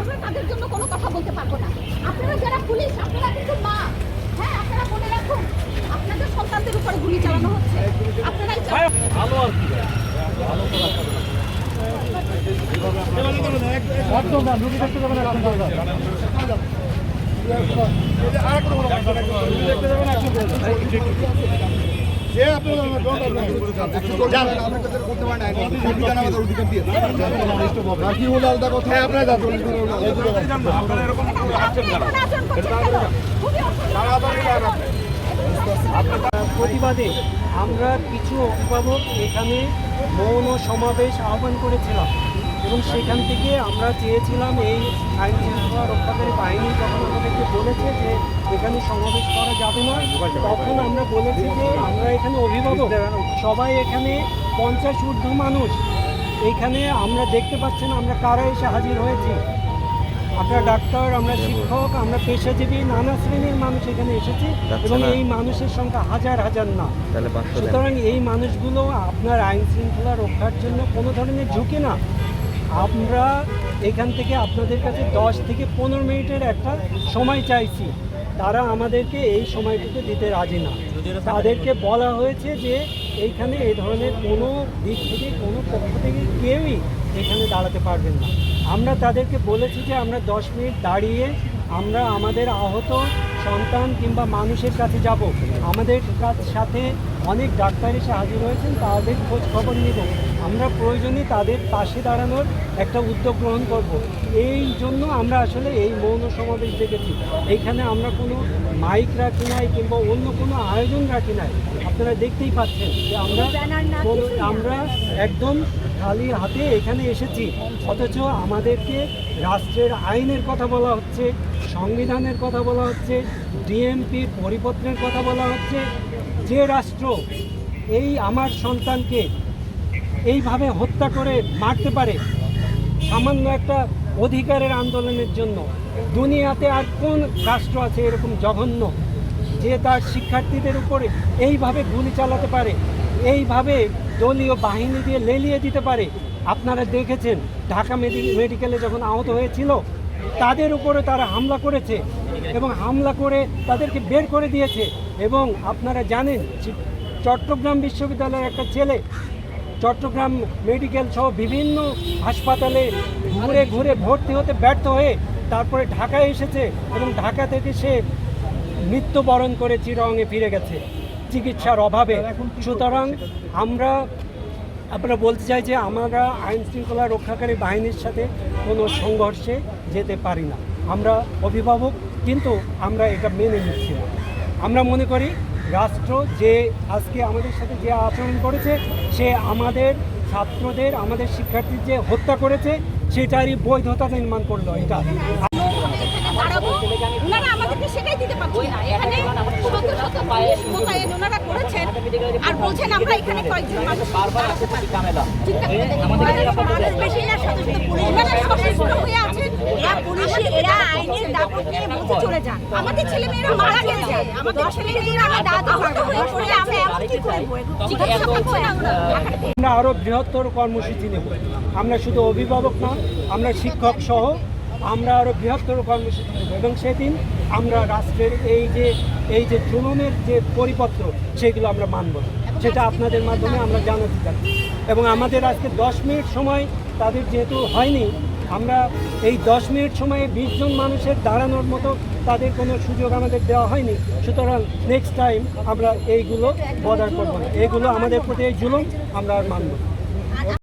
আমরা তাদের জন্য কোনো কথা বলতে পারব না। আপনারা যারা পুলিশ আপনারা কিন্তু মা। হ্যাঁ আপনারা মনে রাখুন আপনাদের সন্তানদের উপরে গুলি চালানো হচ্ছে। আপনারাই ভালো আর কি ভালো একদম না রুগী দেখতে যাবেন প্রতিবাদে আমরা কিছু অভিভাবক এখানে মৌন সমাবেশ আহ্বান করেছিলাম। এবং সেখান থেকে আমরা চেয়েছিলাম এই আইন শৃঙ্খলা রক্ষাকারী বাহিনী যখন আমাদেরকে বলেছে যে এখানে সমাবেশ করা যাবে না তখন আমরা বলেছি যে আমরা এখানে অভিভাবক সবাই এখানে পঞ্চাশ ঊর্ধ্ব মানুষ। এখানে আমরা দেখতে পাচ্ছেন আমরা কারা এসে হাজির হয়েছি। আমরা ডাক্তার আমরা শিক্ষক আমরা পেশাজীবী নানা শ্রেণির মানুষ এখানে এসেছি এবং এই মানুষের সংখ্যা হাজার হাজার না। সুতরাং এই মানুষগুলো আপনার আইন শৃঙ্খলা রক্ষার জন্য কোনো ধরনের ঝুঁকি না। আমরা এখান থেকে আপনাদের কাছে দশ থেকে পনেরো মিনিটের একটা সময় চাইছি। তারা আমাদেরকে এই সময়টুকু দিতে রাজি না। তাদেরকে বলা হয়েছে যে, এইখানে এই ধরনের কোনো দিক থেকে, কোনো পক্ষ থেকে কেউই এখানে দাঁড়াতে পারবেন না। আমরা তাদেরকে বলেছি যে, আমরা দশ মিনিট দাঁড়িয়ে আমরা আমাদের আহত সন্তান কিংবা মানুষের কাছে যাব। আমাদের সাথে অনেক ডাক্তার এসে হাজির হয়েছেন, তাদের খোঁজ খবর নিব। আমরা প্রয়োজনে তাদের পাশে দাঁড়ানোর একটা উদ্যোগ গ্রহণ করব। এই জন্য আমরা আসলে এই মৌন সমাবেশ দেখেছি। এইখানে আমরা কোনো মাইক রাখি নাই কিংবা অন্য কোনো আয়োজন রাখি নাই। আপনারা দেখতেই পাচ্ছেন যে আমরা আমরা একদম খালি হাতে এখানে এসেছি। অথচ আমাদেরকে রাষ্ট্রের আইনের কথা বলা হচ্ছে, সংবিধানের কথা বলা হচ্ছে ডিএমপির পরিপত্রের কথা বলা হচ্ছে। যে রাষ্ট্র এই আমার সন্তানকে এইভাবে হত্যা করে মারতে পারে। সামান্য একটা অধিকারের আন্দোলনের জন্য। দুনিয়াতে আর কোন রাষ্ট্র আছে এরকম জঘন্য যে তার শিক্ষার্থীদের উপরে এইভাবে গুলি চালাতে পারে? এইভাবে দলীয় বাহিনী দিয়ে লেলিয়ে দিতে পারে? আপনারা দেখেছেন, ঢাকা মেডি- মেডিকেলে যখন আহত হয়েছিল, তাদের উপরে তারা হামলা করেছে এবং হামলা করে তাদেরকে বের করে দিয়েছে। এবং আপনারা জানেন চট্টগ্রাম বিশ্ববিদ্যালয়ের একটা ছেলে চট্টগ্রাম মেডিকেল সহ বিভিন্ন হাসপাতালে ঘুরে ঘুরে ভর্তি হতে ব্যর্থ হয়ে তারপরে ঢাকায় এসেছে এবং ঢাকা থেকে সে মৃত্যুবরণ করে চিরঙে ফিরে গেছে। চিকিৎসার অভাবে। সুতরাং আমরা আমরা বলতে চাই যে আমরা আইন শৃঙ্খলা রক্ষাকারী বাহিনীর সাথে কোনো সংঘর্ষে যেতে পারি না। আমরা অভিভাবক কিন্তু আমরা এটা মেনে নিচ্ছি না। আমরা মনে করি রাষ্ট্র যে আজকে আমাদের সাথে যে আচরণ করেছে, সে আমাদের ছাত্রদের, আমাদের শিক্ষার্থীর যে হত্যা করেছে, সেটারই বৈধতা নির্মাণ করল এটা। দাঁড়াবো। ওনারা আমাদেরকে সেটাই দিতে পারছেন না। এখানে শত শত পুলিশ মোতায়েন ওনারা করেছেন আর বলছেন আমরা এখানে কয়েকজন মানুষ দাঁড়াতে পারি। চিন্তা করে মানুষ বেশি না শত শত পুলিশ ওনারা সশস্ত্র হয়ে আছেন এরা পুলিশ এরা আইনের দাপট নিয়ে চলে যান। আমাদের ছেলে মেয়েরা মারা গেছে। আমাদের ছেলে মেয়েরা আমরা দাদা হয়ে পড়ে আমরা এমন কি করব? চিকিৎসা পাচ্ছে না আমরা আরও বৃহত্তর কর্মসূচি নেব। আমরা শুধু অভিভাবক না আমরা শিক্ষক সহ আমরা আরও বৃহত্তর কর্মসূচি নেব এবং সেদিন আমরা রাষ্ট্রের এই যে এই যে জুলুমের যে পরিপত্র সেগুলো আমরা মানব সেটা আপনাদের মাধ্যমে আমরা জানাতে চাচ্ছি এবং আমাদের আজকে দশ মিনিট সময় তাদের যেহেতু হয়নি আমরা এই দশ মিনিট সময়ে বিশ জন মানুষের দাঁড়ানোর মতো তাদের কোনো সুযোগ আমাদের দেওয়া হয়নি। সুতরাং নেক্সট টাইম আমরা এইগুলো বর্ডার করব না। এইগুলো আমাদের প্রতি এই জুলুম আমরা আর মানব।